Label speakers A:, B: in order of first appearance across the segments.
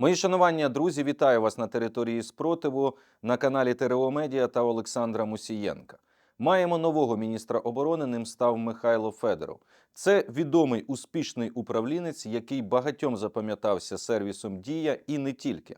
A: Мої шанування, друзі, вітаю вас на території спротиву на каналі ТРО Медіа та Олександра Мусієнка. Маємо нового міністра оборони. Ним став Михайло Федоров. Це відомий успішний управлінець, який багатьом запам'ятався сервісом Дія і не тільки.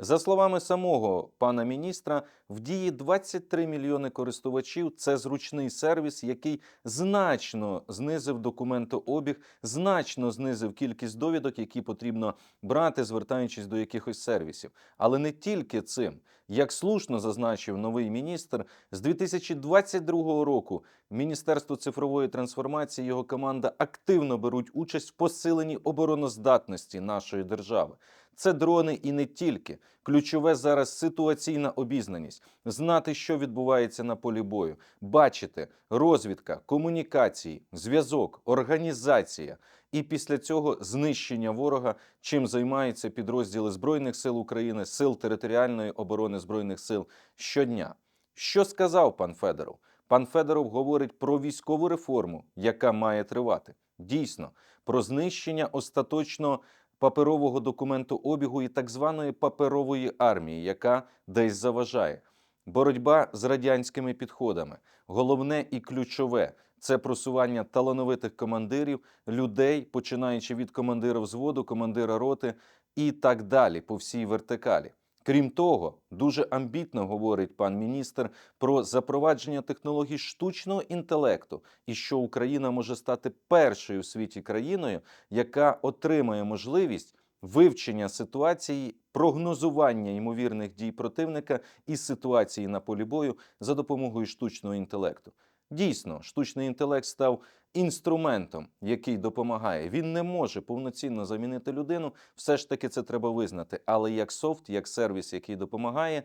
A: За словами самого пана міністра, в дії 23 мільйони користувачів. Це зручний сервіс, який значно знизив документообіг, значно знизив кількість довідок, які потрібно брати, звертаючись до якихось сервісів. Але не тільки цим. Як слушно зазначив новий міністр, з 2022 року Міністерство цифрової трансформації його команда активно беруть участь в посиленні обороноздатності нашої держави. Це дрони і не тільки. Ключове зараз ситуаційна обізнаність, знати, що відбувається на полі бою, бачити розвідка, комунікації, зв'язок, організація. І після цього знищення ворога, чим займаються підрозділи Збройних сил України, сил територіальної оборони Збройних сил щодня. Що сказав пан Федоров? Пан Федоров говорить про військову реформу, яка має тривати. Дійсно, про знищення остаточно паперового документу обігу і так званої паперової армії, яка десь заважає. Боротьба з радянськими підходами. Головне і ключове це просування талановитих командирів, людей, починаючи від командира взводу, командира роти і так далі по всій вертикалі. Крім того, дуже амбітно говорить пан міністр про запровадження технологій штучного інтелекту, і що Україна може стати першою в світі країною, яка отримає можливість вивчення ситуації, прогнозування ймовірних дій противника і ситуації на полі бою за допомогою штучного інтелекту. Дійсно, штучний інтелект став інструментом, який допомагає. Він не може повноцінно замінити людину. Все ж таки це треба визнати. Але як софт, як сервіс, який допомагає,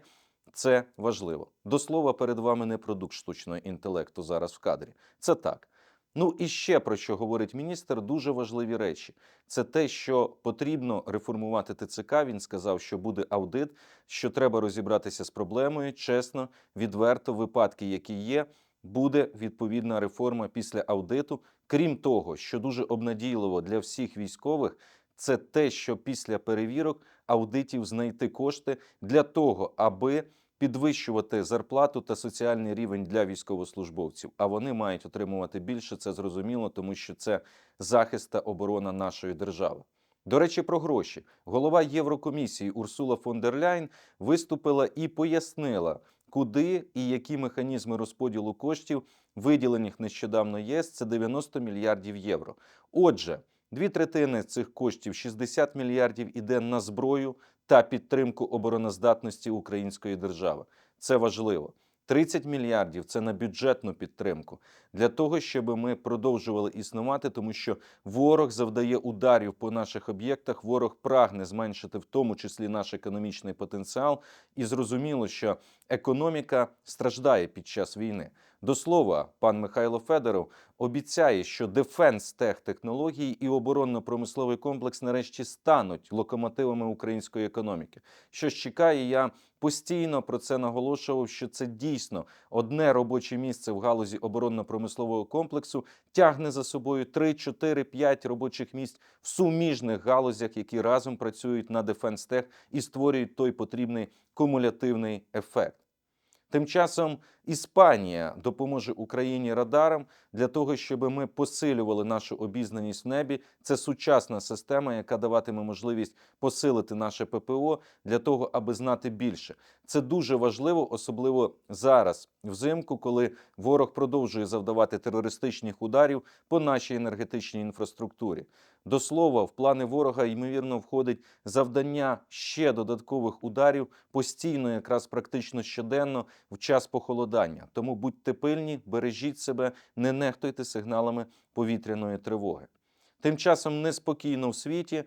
A: це важливо. До слова, перед вами не продукт штучного інтелекту зараз в кадрі. Це так. Ну і ще про що говорить міністр, дуже важливі речі. Це те, що потрібно реформувати ТЦК. Він сказав, що буде аудит, що треба розібратися з проблемою чесно, відверто, випадки, які є буде відповідна реформа після аудиту. Крім того, що дуже обнадійливо для всіх військових, це те, що після перевірок аудитів знайти кошти для того, аби підвищувати зарплату та соціальний рівень для військовослужбовців. А вони мають отримувати більше. Це зрозуміло, тому що це захист та оборона нашої держави. До речі, про гроші голова Єврокомісії Урсула фон дер Ляйн виступила і пояснила, куди і які механізми розподілу коштів, виділених нещодавно ЄС, це 90 мільярдів євро. Отже, дві третини цих коштів 60 мільярдів іде на зброю та підтримку обороноздатності української держави. Це важливо. 30 мільярдів це на бюджетну підтримку для того, щоб ми продовжували існувати, тому що ворог завдає ударів по наших об'єктах. Ворог прагне зменшити в тому числі наш економічний потенціал, і зрозуміло, що економіка страждає під час війни. До слова, пан Михайло Федоров обіцяє, що дефенс тех технологій і оборонно-промисловий комплекс нарешті стануть локомотивами української економіки. Що ж чекає, я постійно про це наголошував, що це дійсно одне робоче місце в галузі оборонно-промислового комплексу тягне за собою 3, 4, 5 робочих місць в суміжних галузях, які разом працюють на дефенс-тех і створюють той потрібний кумулятивний ефект. Тим часом Іспанія допоможе Україні радарам для того, щоб ми посилювали нашу обізнаність в небі. Це сучасна система, яка даватиме можливість посилити наше ППО для того, аби знати більше. Це дуже важливо, особливо зараз, взимку, коли ворог продовжує завдавати терористичних ударів по нашій енергетичній інфраструктурі. До слова, в плани ворога ймовірно входить завдання ще додаткових ударів постійно, якраз практично щоденно в час похолодання. Тому будьте пильні, бережіть себе, не нехтуйте сигналами повітряної тривоги. Тим часом неспокійно в світі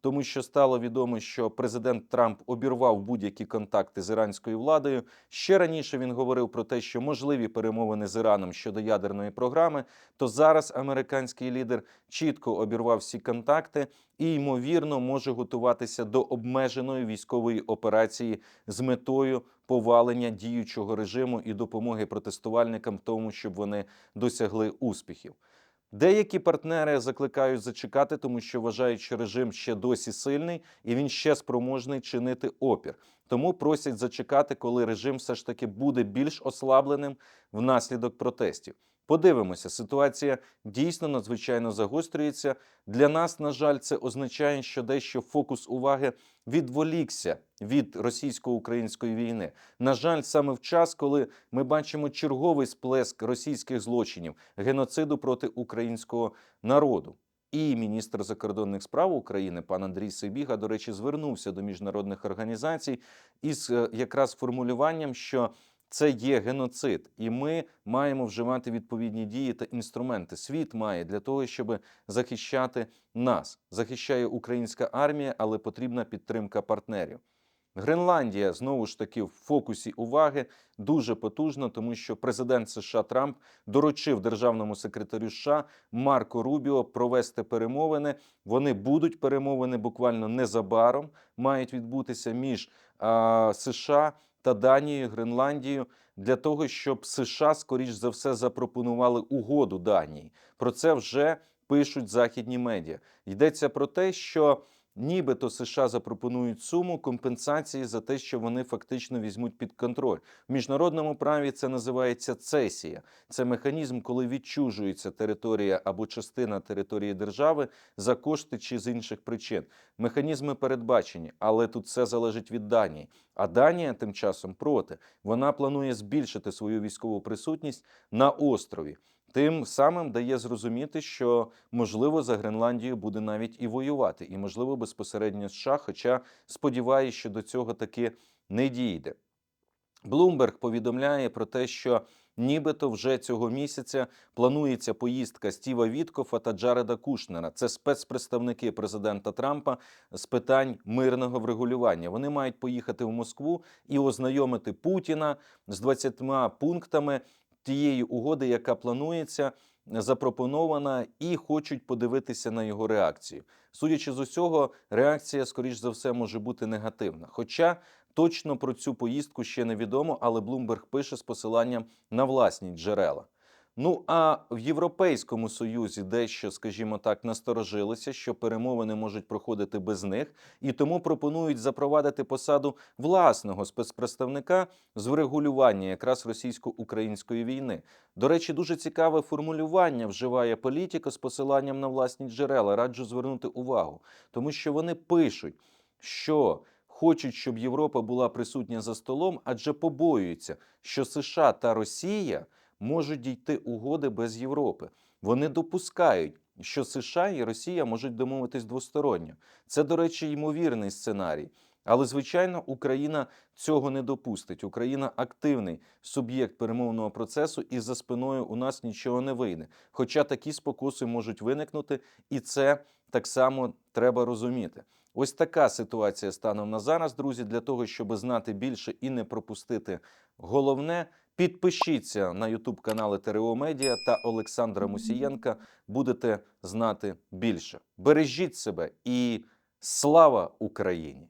A: тому що стало відомо, що президент Трамп обірвав будь-які контакти з іранською владою. Ще раніше він говорив про те, що можливі перемовини з Іраном щодо ядерної програми. То зараз американський лідер чітко обірвав всі контакти і ймовірно може готуватися до обмеженої військової операції з метою повалення діючого режиму і допомоги протестувальникам, в тому щоб вони досягли успіхів. Деякі партнери закликають зачекати, тому що вважають, що режим ще досі сильний і він ще спроможний чинити опір. Тому просять зачекати, коли режим все ж таки буде більш ослабленим внаслідок протестів. Подивимося, ситуація дійсно надзвичайно загострюється. Для нас, на жаль, це означає, що дещо фокус уваги відволікся від російсько-української війни. На жаль, саме в час, коли ми бачимо черговий сплеск російських злочинів, геноциду проти українського народу. І міністр закордонних справ України пан Андрій Сибіга, до речі, звернувся до міжнародних організацій із е, якраз формулюванням, що це є геноцид, і ми маємо вживати відповідні дії та інструменти. Світ має для того, щоб захищати нас. Захищає українська армія, але потрібна підтримка партнерів. Гренландія знову ж таки в фокусі уваги дуже потужно, тому що президент США Трамп доручив державному секретарю США Марко Рубіо провести перемовини. Вони будуть перемовини буквально незабаром, мають відбутися між а, США та Данією, Гренландією для того, щоб США скоріш за все запропонували угоду Данії. Про це вже пишуть західні медіа. Йдеться про те, що нібито США запропонують суму компенсації за те, що вони фактично візьмуть під контроль. В міжнародному праві це називається цесія. Це механізм, коли відчужується територія або частина території держави за кошти чи з інших причин. Механізми передбачені, але тут все залежить від Данії. А Данія тим часом проти. Вона планує збільшити свою військову присутність на острові. Тим самим дає зрозуміти, що можливо за Гренландію буде навіть і воювати, і можливо безпосередньо США, хоча сподіваюся, що до цього таки не дійде. Блумберг повідомляє про те, що нібито вже цього місяця планується поїздка Стіва Віткофа та Джареда Кушнера. Це спецпредставники президента Трампа з питань мирного врегулювання. Вони мають поїхати в Москву і ознайомити Путіна з 20 пунктами тієї угоди, яка планується, запропонована, і хочуть подивитися на його реакцію. Судячи з усього, реакція, скоріш за все, може бути негативна. Хоча точно про цю поїздку ще невідомо, але Блумберг пише з посиланням на власні джерела. Ну а в Європейському Союзі дещо, скажімо так, насторожилися, що перемовини можуть проходити без них, і тому пропонують запровадити посаду власного спецпредставника з врегулювання якраз російсько-української війни. До речі, дуже цікаве формулювання вживає політика з посиланням на власні джерела. Раджу звернути увагу, тому що вони пишуть, що хочуть, щоб Європа була присутня за столом, адже побоюються, що США та Росія можуть дійти угоди без Європи. Вони допускають, що США і Росія можуть домовитись двосторонньо. Це, до речі, ймовірний сценарій. Але, звичайно, Україна цього не допустить. Україна активний суб'єкт перемовного процесу, і за спиною у нас нічого не вийде. Хоча такі спокуси можуть виникнути, і це так само треба розуміти. Ось така ситуація станом на зараз, друзі. Для того, щоб знати більше і не пропустити головне, підпишіться на Ютуб канали ТРО Медіа та Олександра Мусієнка. Будете знати більше. Бережіть себе і слава Україні!